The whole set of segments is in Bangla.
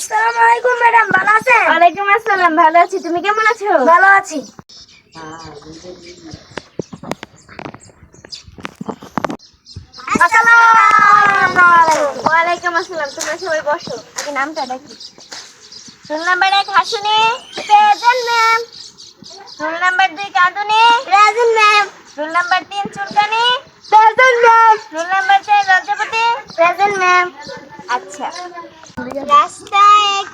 আসসালামু আলাইকুম ম্যাডাম ভালো আছেন? ওয়ালাইকুম আসসালাম ভালো আছি। তুমি কেমন আছো? ভালো আছি। আসসালামু আলাইকুম ওয়ালাইকুম আসসালাম তোমরা সবাই বসো। আগে নামটা ডাকি রোল নাম্বার এক হাসুনি। Present ma'am. রোল নাম্বার দুই কাঁদুনি। Present ma'am. রোল নাম্বার তিন চুলকানি। Present ma'am. রোল নাম্বার চার লজ্জাপতি প্রেজেন্ট ম্যাম। আচ্ছা। রাস্তায় এক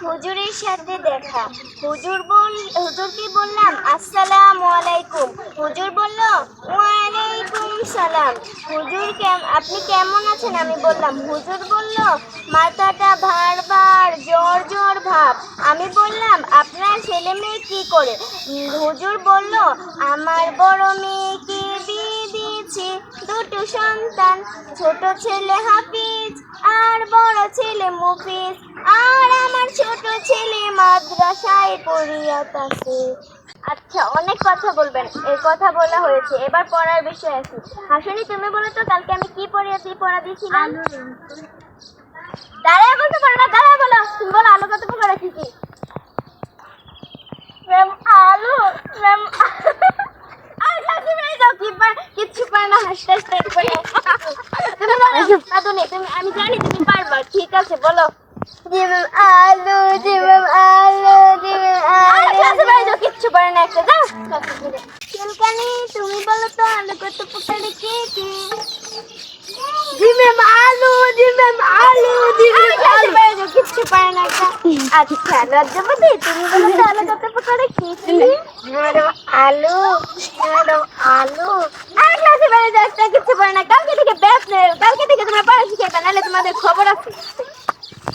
হুজুরের সাথে দেখা। হুজুর বল হুজুরকে বললাম? আসসালাম আলাইকুম। হুজুর বলল, ওয়ালাইকুম সালাম। হুজুর কেম, আপনি কেমন আছেন? আমি বললাম, হুজুর বলল, মাথাটা ভার ভার, জ্বর জ্বর ভাব। আমি বললাম, আপনার ছেলে মেয়ে কী করে? হুজুর বলল, আমার বড় মেয়েকে বিয়ে দিয়েছি, দুটো সন্তান, ছোট ছেলে হাফিজ আর বড় ছেলে মুফিজ। আর ছোট ছেলে মাদ্রাসায় পড়িয়াতাছে। আচ্ছা অনেক কথা বলবেন। এই কথা বলা হয়েছে। এবার পড়ার বিষয় আছে। হাসনি তুমি বলো তো কালকে আমি কি পড়িয়াছি পড়া দিয়েছিলাম? দাঁড়ায় বলতে পারো না দাঁড়ায় বলো। তুমি বলো আলু কত প্রকার আছে কি? ম্যাম আলু ম্যাম আর কাছে বেরিয়ে যাও কি পার কিচ্ছু পার না হাসতে হাসতে তুমি বলো তুমি আমি জানি তুমি পারবা ঠিক আছে বলো। ম্যাম আলু ম্যাম আলু ম্যাম আলু বেরিয়ে যাও কিচ্ছু পারে না একটা যাও চুলকানি তুমি বলো তো আলু কত প্রকার কি কি ম্যাম আলু ম্যাম আলু কাছে বেরিয়ে যাও কিচ্ছু পারে না একটা আচ্ছা লজ্জাপতি তুমি বলো তো আলু কত প্রকার কি কি ম্যাডাম আলু ম্যাডাম আলু আর ক্লাসে বেড়ে যাচ্ছে কিছু পারে না কালকে থেকে ব্যাস নেই কালকে থেকে তোমরা পড়া শিখাইবে নাহলে তোমাদের খবর আছে